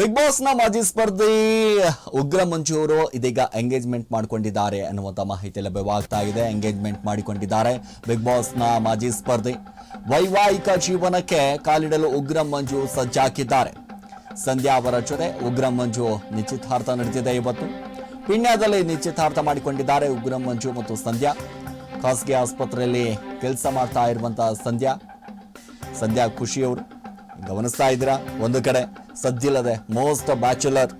Big ಬಾಸ್ನ ಮಾಜಿ ಸ್ಪರ್ಧಿ ಉಗ್ರ ಮಂಜು ಅವರು ಇದೀಗ ಎಂಗೇಜ್ಮೆಂಟ್ ಮಾಡಿಕೊಂಡಿದ್ದಾರೆ ಅನ್ನುವಂಥ ಮಾಹಿತಿ ಲಭ್ಯವಾಗ್ತಾ ಇದೆ. ಎಂಗೇಜ್ಮೆಂಟ್ ಮಾಡಿಕೊಂಡಿದ್ದಾರೆ ಬಿಗ್ ಬಾಸ್ನ ಮಾಜಿ ಸ್ಪರ್ಧಿ. ವೈವಾಹಿಕ ಜೀವನಕ್ಕೆ ಕಾಲಿಡಲು ಉಗ್ರ ಮಂಜು ಸಜ್ಜಾಕಿದ್ದಾರೆ ಸಂಧ್ಯಾ ಅವರ ಜೊತೆ ಉಗ್ರ ಮಂಜು ನಿಶ್ಚಿತಾರ್ಥ ನಡೆದಿದೆ ಇವತ್ತು. ಪಿಣ್ಯದಲ್ಲಿ ನಿಶ್ಚಿತಾರ್ಥ ಮಾಡಿಕೊಂಡಿದ್ದಾರೆ ಉಗ್ರ ಮಂಜು ಮತ್ತು ಸಂಧ್ಯಾ. ಖಾಸಗಿ ಆಸ್ಪತ್ರೆಯಲ್ಲಿ ಕೆಲಸ ಮಾಡ್ತಾ ಇರುವಂತಹ ಸಂಧ್ಯಾ. ಸಂಧ್ಯಾ ಖುಷಿಯವರು. ಗಮನಿಸ್ತಾ ಇದ್ದೀರಾ? ಒಂದು ಕಡೆ. ಸದ್ದಿಲ್ಲದೆ ಮೋಸ್ಟ್ ಬ್ಯಾಚುಲರ್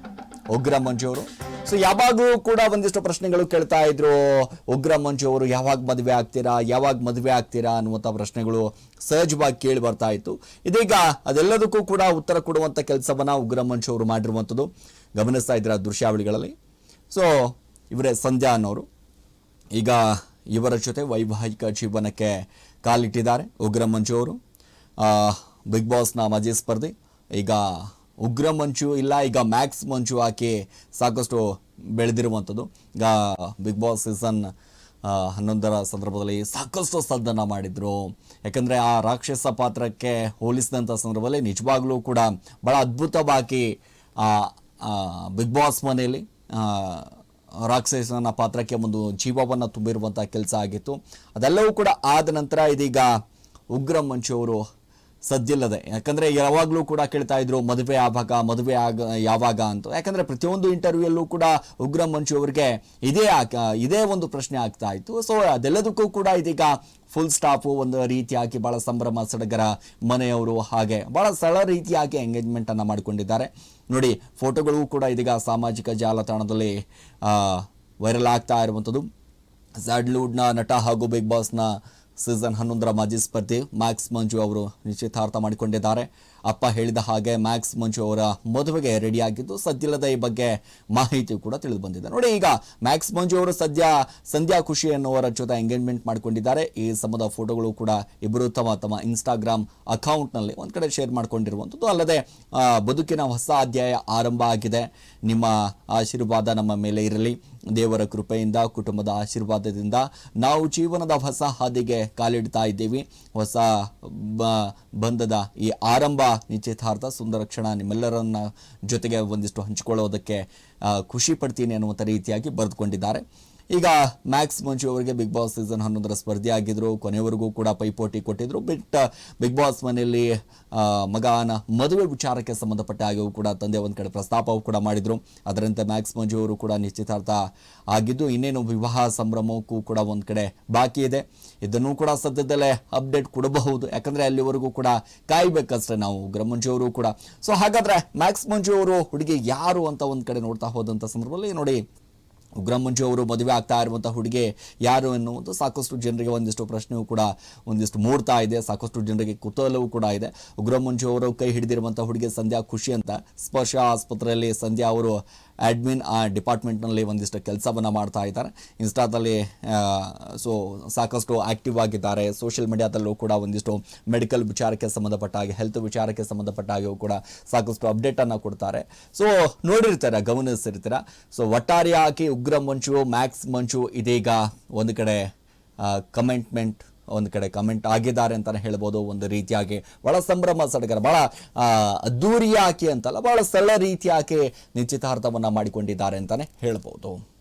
ಉಗ್ರ ಮಂಜು ಅವರು. ಸೊ ಯಾವಾಗಲೂ ಕೂಡ ಒಂದಿಷ್ಟು ಪ್ರಶ್ನೆಗಳು ಕೇಳ್ತಾ ಇದ್ರು, ಉಗ್ರ ಮಂಜು ಅವರು ಯಾವಾಗ ಮದುವೆ ಆಗ್ತೀರಾ, ಯಾವಾಗ ಮದುವೆ ಆಗ್ತೀರಾ ಅನ್ನುವಂಥ ಪ್ರಶ್ನೆಗಳು ಸಹಜವಾಗಿ ಕೇಳಿ ಬರ್ತಾ ಇತ್ತು. ಇದೀಗ ಅದೆಲ್ಲದಕ್ಕೂ ಕೂಡ ಉತ್ತರ ಕೊಡುವಂಥ ಕೆಲಸವನ್ನು ಉಗ್ರ ಮಂಜು ಅವರು ಮಾಡಿರುವಂಥದ್ದು. ಗಮನಿಸ್ತಾ ಇದ್ದೀರಾ ದೃಶ್ಯಾವಳಿಗಳಲ್ಲಿ. ಸೊ ಇವರೇ ಸಂಧ್ಯಾ ಅನ್ನೋರು. ಈಗ ಇವರ ಜೊತೆ ವೈವಾಹಿಕ ಜೀವನಕ್ಕೆ ಕಾಲಿಟ್ಟಿದ್ದಾರೆ ಉಗ್ರ ಮಂಜು ಅವರು. ಬಿಗ್ ಬಾಸ್ನ ಮಾಜಿ ಸ್ಪರ್ಧಿ. ಈಗ ಉಗ್ರ ಮಂಚು ಇಲ್ಲ, ಈಗ ಮ್ಯಾಕ್ಸ್ ಮಂಚು ಹಾಕಿ ಸಾಕಷ್ಟು ಬೆಳೆದಿರುವಂಥದ್ದು. ಈಗ ಬಿಗ್ ಬಾಸ್ ಸೀಸನ್ ಹನ್ನೊಂದರ ಸಂದರ್ಭದಲ್ಲಿ ಸಾಕಷ್ಟು ಸದ್ದನ್ನು ಮಾಡಿದರು. ಯಾಕಂದರೆ ಆ ರಾಕ್ಷಸ ಪಾತ್ರಕ್ಕೆ ಹೋಲಿಸಿದಂಥ ಸಂದರ್ಭದಲ್ಲಿ ನಿಜವಾಗ್ಲೂ ಕೂಡ ಭಾಳ ಅದ್ಭುತವಾಗಿ ಬಿಗ್ ಬಾಸ್ ಮನೆಯಲ್ಲಿ ರಾಕ್ಷಸನ ಪಾತ್ರಕ್ಕೆ ಒಂದು ಜೀವವನ್ನು ತುಂಬಿರುವಂಥ ಕೆಲಸ ಆಗಿತ್ತು. ಅದೆಲ್ಲವೂ ಕೂಡ ಆದ ನಂತರ ಇದೀಗ ಉಗ್ರ ಮಂಚು ಅವರು ಸದ್ದಿಲ್ಲದೆ. ಯಾಕಂದರೆ ಯಾವಾಗಲೂ ಕೂಡ ಕೇಳ್ತಾ ಇದ್ರು, ಮದುವೆ ಆವಾಗ, ಮದುವೆ ಆಗ, ಯಾವಾಗ ಅಂತ. ಯಾಕಂದರೆ ಪ್ರತಿಯೊಂದು ಇಂಟರ್ವ್ಯೂಯಲ್ಲೂ ಕೂಡ ಉಗ್ರ ಮಂಚು ಅವರಿಗೆ ಇದೇ ಇದೇ ಒಂದು ಪ್ರಶ್ನೆ ಆಗ್ತಾ ಇತ್ತು. ಸೊ ಅದೆಲ್ಲದಕ್ಕೂ ಕೂಡ ಇದೀಗ ಫುಲ್ ಸ್ಟಾಫು ಒಂದು ರೀತಿಯಾಗಿ ಭಾಳ ಸಂಭ್ರಮ, ಸಡಗರ ಮನೆಯವರು ಹಾಗೆ ಭಾಳ ಸರಳ ರೀತಿಯಾಗಿ ಎಂಗೇಜ್ಮೆಂಟನ್ನು ಮಾಡಿಕೊಂಡಿದ್ದಾರೆ. ನೋಡಿ ಫೋಟೋಗಳು ಕೂಡ ಇದೀಗ ಸಾಮಾಜಿಕ ಜಾಲತಾಣದಲ್ಲಿ ವೈರಲ್ ಆಗ್ತಾ ಇರುವಂಥದ್ದು. ಸ್ಯಾಡ್ಲ್ವುಡ್ನ ನಟ ಹಾಗೂ ಬಿಗ್ ಬಾಸ್ನ ಸೀಸನ್ ಹನ್ನೊಂದರ ಮಾಜಿ ಸ್ಪರ್ಧಿ ಮ್ಯಾಕ್ಸ್ ಮಂಜು ಅವರು ನಿಶ್ಚಿತಾರ್ಥ ಮಾಡಿಕೊಂಡಿದ್ದಾರೆ. ಅಪ್ಪ ಹೇಳಿದ ಹಾಗೆ ಮ್ಯಾಕ್ಸ್ ಮಂಜು ಅವರ ಮದುವೆಗೆ ರೆಡಿಯಾಗಿದ್ದು ಸದ್ಯಲ್ಲದ ಈ ಬಗ್ಗೆ ಮಾಹಿತಿ ಕೂಡ ತಿಳಿದು ಬಂದಿದೆ. ನೋಡಿ, ಈಗ ಮ್ಯಾಕ್ಸ್ ಮಂಜು ಅವರು ಸದ್ಯ ಸಂಧ್ಯಾ ಖುಷಿ ಎನ್ನುವರ ಜೊತೆ ಎಂಗೇಜ್ಮೆಂಟ್ ಮಾಡಿಕೊಂಡಿದ್ದಾರೆ. ಈ ಸಂಬಂಧ ಫೋಟೋಗಳು ಕೂಡ ಇಬ್ಬರು ತಮ್ಮ ತಮ್ಮ ಇನ್ಸ್ಟಾಗ್ರಾಮ್ ಅಕೌಂಟ್ನಲ್ಲಿ ಒಂದು ಕಡೆ ಶೇರ್ ಮಾಡಿಕೊಂಡಿರುವಂಥದ್ದು. ಅಲ್ಲದೆ ಬದುಕಿನ ಹೊಸ ಅಧ್ಯಾಯ ಆರಂಭ ಆಗಿದೆ. ನಿಮ್ಮ ಆಶೀರ್ವಾದ ನಮ್ಮ ಮೇಲೆ ಇರಲಿ. ದೇವರ ಕೃಪೆಯಿಂದ, ಕುಟುಂಬದ ಆಶೀರ್ವಾದದಿಂದ ನಾವು ಜೀವನದ ಹೊಸ ಹಾದಿಗೆ ಕಾಲಿಡ್ತಾ ಇದ್ದೀವಿ. ಹೊಸ ಬಂಧದ ಈ ಆರಂಭ ನಿಶ್ಚಿತಾರ್ಥ ಸುಂದರ ಕ್ಷಣ ನಿಮ್ಮೆಲ್ಲರನ್ನ ಜೊತೆಗೆ ಒಂದಿಷ್ಟು ಹಂಚಿಕೊಳ್ಳೋದಕ್ಕೆ ಖುಷಿ ಪಡ್ತೀನಿ ಅನ್ನುವಂಥ ರೀತಿಯಾಗಿ ಬರೆದುಕೊಂಡಿದ್ದಾರೆ. ಈಗ ಮ್ಯಾಕ್ಸ್ ಮಂಜು ಅವರಿಗೆ ಬಿಗ್ ಬಾಸ್ ಸೀಸನ್ ಹನ್ನೊಂದರ ಸ್ಪರ್ಧೆ ಆಗಿದ್ರು. ಕೊನೆವರೆಗೂ ಕೂಡ ಪೈಪೋಟಿ ಕೊಟ್ಟಿದ್ರು. ಬಿಟ್ ಬಿಗ್ ಬಾಸ್ ಮನೆಯಲ್ಲಿ ಮಗನ ಮದುವೆ ವಿಚಾರಕ್ಕೆ ಸಂಬಂಧಪಟ್ಟ ಹಾಗೆಯೂ ಕೂಡ ತಂದೆ ಒಂದು ಕಡೆ ಪ್ರಸ್ತಾಪವೂ ಕೂಡ ಮಾಡಿದ್ರು. ಅದರಂತೆ ಮ್ಯಾಕ್ಸ್ ಮಂಜು ಅವರು ಕೂಡ ನಿಶ್ಚಿತಾರ್ಥ ಆಗಿದ್ದು, ಇನ್ನೇನು ವಿವಾಹ ಸಂಭ್ರಮಕ್ಕೂ ಕೂಡ ಒಂದು ಕಡೆ ಬಾಕಿ ಇದೆ. ಇದನ್ನು ಕೂಡ ಸದ್ಯದಲ್ಲೇ ಅಪ್ಡೇಟ್ ಕೊಡಬಹುದು. ಯಾಕಂದರೆ ಅಲ್ಲಿವರೆಗೂ ಕೂಡ ಕಾಯಬೇಕಷ್ಟೇ ನಾವು ಉಗ್ರ ಮಂಜು ಅವರು ಕೂಡ. ಸೊ ಹಾಗಾದರೆ ಮ್ಯಾಕ್ಸ್ ಮಂಜು ಅವರು ಹುಡುಗಿ ಯಾರು ಅಂತ ಒಂದು ಕಡೆ ನೋಡ್ತಾ ಹೋದಂಥ ಸಂದರ್ಭದಲ್ಲಿ ನೋಡಿ ಉಗ್ರ ಮಂಜು ಅವರು ಮದುವೆ ಆಗ್ತಾ ಇರುವಂಥ ಹುಡುಗಿ ಯಾರು ಎನ್ನುವುದು ಸಾಕಷ್ಟು ಜನರಿಗೆ ಒಂದಿಷ್ಟು ಪ್ರಶ್ನೆಯೂ ಕೂಡ ಒಂದಿಷ್ಟು ಮೂಡ್ತಾ ಇದೆ, ಸಾಕಷ್ಟು ಜನರಿಗೆ ಕುತೂಹಲವೂ ಕೂಡ ಇದೆ. ಉಗ್ರ ಮಂಜು ಅವರು ಕೈ ಹಿಡಿದಿರುವಂಥ ಹುಡುಗಿ ಸಂಧ್ಯಾ ಖುಷಿ ಅಂತ. ಸ್ಪರ್ಶ ಆಸ್ಪತ್ರೆಯಲ್ಲಿ ಸಂಧ್ಯಾ ಅವರು ಅಡ್ಮಿನ್ ಆ ಡಿಪಾರ್ಟ್ಮೆಂಟ್ನಲ್ಲಿ ಒಂದಿಷ್ಟು ಕೆಲಸವನ್ನು ಮಾಡ್ತಾ ಇದ್ದಾರೆ. ಇನ್ಸ್ಟಾದಲ್ಲಿ ಸೊ ಸಾಕಷ್ಟು ಆಕ್ಟಿವ್ ಆಗಿದ್ದಾರೆ. ಸೋಷಿಯಲ್ ಮೀಡಿಯಾದಲ್ಲೂ ಕೂಡ ಒಂದಿಷ್ಟು ಮೆಡಿಕಲ್ ವಿಚಾರಕ್ಕೆ ಸಂಬಂಧಪಟ್ಟ ಹಾಗೆ ಹೆಲ್ತ್ ವಿಚಾರಕ್ಕೆ ಸಂಬಂಧಪಟ್ಟ ಹಾಗೆಯೂ ಕೂಡ ಸಾಕಷ್ಟು ಅಪ್ಡೇಟನ್ನು ಕೊಡ್ತಾರೆ. ಸೊ ನೋಡಿರ್ತಾರೆ ಗಮನಿಸಿರ್ತೀರ ಸೊ ಒಟ್ಟಾರೆಯಾಗಿ ಉಗ್ರ ಮಂಚು, ಮ್ಯಾಕ್ಸ್ ಮಂಚು ಇದೀಗ ಒಂದು ಕಡೆ ಕಮೆಂಟ್ಮೆಂಟ್ ಒಂದು ಕಡೆ ಕಮೆಂಟ್ ಆಗಿದ್ದಾರೆ ಅಂತಾನೆ ಹೇಳ್ಬೋದು ಒಂದು ರೀತಿಯಾಗಿ. ಬಹಳ ಸಂಭ್ರಮ ಸಡಗರ ಬಹಳ ಆ, ಆಕೆ ಅಂತಲ್ಲ ಬಹಳ ಸರಳ ರೀತಿಯಾಕೆ ನಿಶ್ಚಿತಾರ್ಥವನ್ನು ಮಾಡಿಕೊಂಡಿದ್ದಾರೆ ಅಂತಾನೆ ಹೇಳ್ಬೋದು.